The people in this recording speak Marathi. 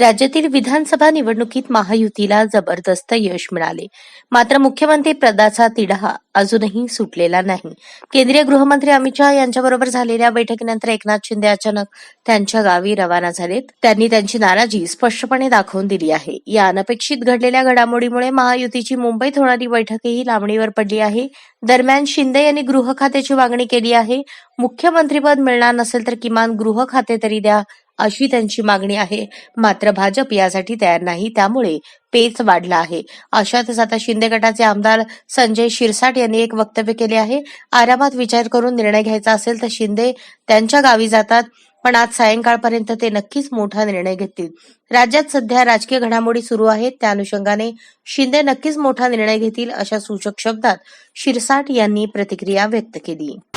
राज्यातील विधानसभा निवडणुकीत महायुतीला जबरदस्त यश मिळाले. मात्र मुख्यमंत्री पदाचा तिढा अजूनही सुटलेला नाही. केंद्रीय गृहमंत्री अमित शहा यांच्याबरोबर झालेल्या बैठकीनंतर एकनाथ शिंदे अचानक त्यांच्या गावी रवाना झालेत. त्यांनी त्यांची नाराजी स्पष्टपणे दाखवून दिली आहे. या अनपेक्षित घडलेल्या घडामोडीमुळे महायुतीची मुंबईत होणारी बैठकही लांबणीवर पडली आहे. दरम्यान शिंदे यांनी गृह खात्याची मागणी केली आहे. मुख्यमंत्रीपद मिळणार नसेल तर किमान गृह खाते तरी द्या. अशी त्यांची मागणी आहे. मात्र भाजप यासाठी तयार नाही. त्यामुळे पेच वाढला आहे. अशातच आता शिंदे गटाचे आमदार संजय शिरसाट यांनी एक वक्तव्य केले आहे. आरामात विचार करून निर्णय घ्यायचा असेल तर शिंदे त्यांच्या गावी जातात पण आज सायंकाळपर्यंत ते नक्कीच मोठा निर्णय घेतील. राज्यात सध्या राजकीय घडामोडी सुरू आहेत. त्या अनुषंगाने शिंदे नक्कीच मोठा निर्णय घेतील अशा सूचक शब्दात शिरसाट यांनी प्रतिक्रिया व्यक्त केली.